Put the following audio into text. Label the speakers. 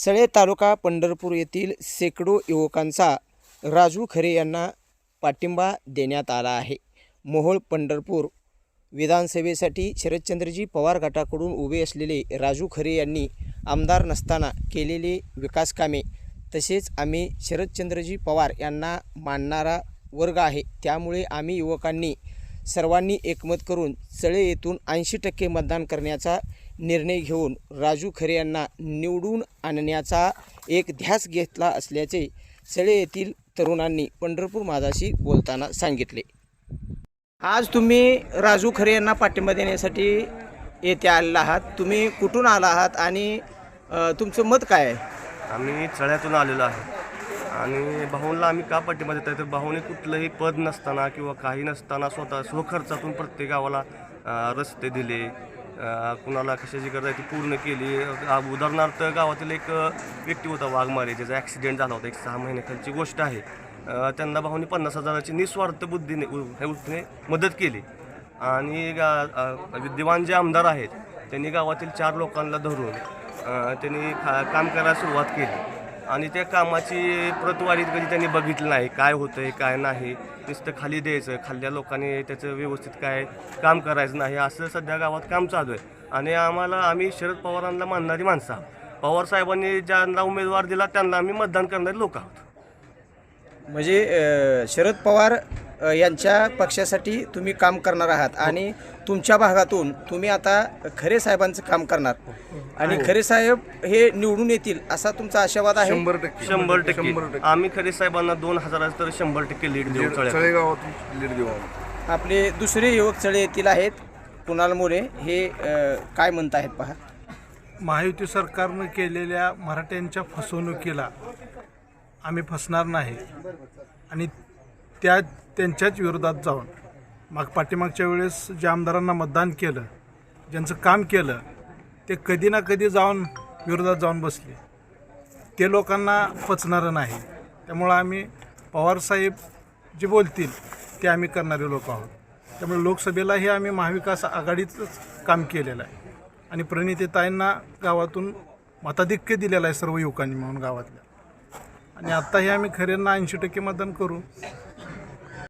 Speaker 1: सळे तालुका पंढरपूर येथील शेकडो युवकांचा राजू खरे यांना पाठिंबा देण्यात आला आहे. मोहोळ पंढरपूर विधानसभेसाठी शरदचंद्रजी पवार गटाकडून उभे असलेले राजू खरे यांनी आमदार नसताना केलेले विकासकामे तसेच आम्ही शरदचंद्रजी पवार यांना मानणारा वर्ग आहे. त्यामुळे आम्ही युवकांनी सर्वांनी एकमत करून चळे येथून ऐंशी टक्के मतदान करण्याचा निर्णय घेऊन राजू खरे यांना निवडून आणण्याचा एक ध्यास घेतला असल्याचे सळे येथील तरुणांनी पंढरपूर माझाशी बोलताना सांगितले. आज तुम्ही राजू खरे यांना पाठिंबा देण्यासाठी येथे आलेला आहात. तुम्ही कुठून आला आहात आणि अ, तुमचं मत काय आहे?
Speaker 2: आम्ही चळ्यातून आलेलो आहे. आणि भाऊंला आम्ही का पाठिंबा देत आहे? तर भाऊने कुठलंही पद नसताना किंवा काही नसताना स्वतः स्वखर्चातून प्रत्येक गावाला अं, रस्ते दिले. कुणाला कशाची गरज आहे ती पूर्ण केली. उदाहरणार्थ गावातील एक व्यक्ती होता वाघमारे ज्याचा ॲक्सिडेंट झाला होता. एक सहा महिन्याखालची गोष्ट आहे. त्यांना भाऊनी पन्नास हजाराची निस्वार्थ बुद्धीने हे मदत केली. आणि गा- विद्यमान जे आमदार आहेत त्यांनी गावातील चार लोकांना धरून त्यांनी खा काम करायला सुरुवात केली. आणि त्या कामाची प्रतवारी कधी त्यांनी बघितलं नाही. काय होतं आहे काय नाही. नुसतं खाली द्यायचं खाल्ल्या लोकांनी त्याचं व्यवस्थित काय काम करायचं नाही. असं सध्या गावात काम चालू आहे. आणि आम्हाला आम्ही शरद पवारांना मानणारी माणसं आहोत. पवार साहेबांनी ज्यांना उमेदवार दिला त्यांना आम्ही मतदान करणारे लोक आहोत.
Speaker 1: म्हणजे शरद पवार यांच्या पक्षासाठी तुम्ही काम करणार आहात आणि तुमच्या भागातून तुम्ही आता खरे साहेबांचं काम करणार. आणि खरे साहेब हे निवडून येतील असा तुमचा आशावाद आहे?
Speaker 3: शंभर टक्के.
Speaker 2: शंभर टक्के. आम्ही खरे साहेबांना दोन हजाराचं तर शंभर टक्के लीड देऊ
Speaker 3: लीड देऊ.
Speaker 1: आपले दुसरे युवक चळे येथील आहेत. कुणाल मोरे हे काय म्हणत आहेत पहा?
Speaker 4: महायुती सरकारनं केलेल्या मराठ्यांच्या फसवणुकीला आम्ही फसणार नाही. आणि त्या त्यांच्याच विरोधात जाऊन माग पाठीमागच्या वेळेस ज्या आमदारांना मतदान केलं ज्यांचं काम केलं ते कधी ना कधी जाऊन विरोधात जाऊन बसले. ते लोकांना पचणारं नाही. त्यामुळं आम्ही पवारसाहेब जे बोलतील ते आम्ही करणारे लोक आहोत. त्यामुळे लोकसभेलाही आम्ही महाविकास आघाडीचंच काम केलेलं आहे. आणि प्रणितीताईंना गावातून मताधिक्य दिलेलं आहे सर्व युवकांनी म्हणून गावातल्या. आणि आत्ताही आम्ही खऱ्यांना ऐंशी टक्के मतदान करू.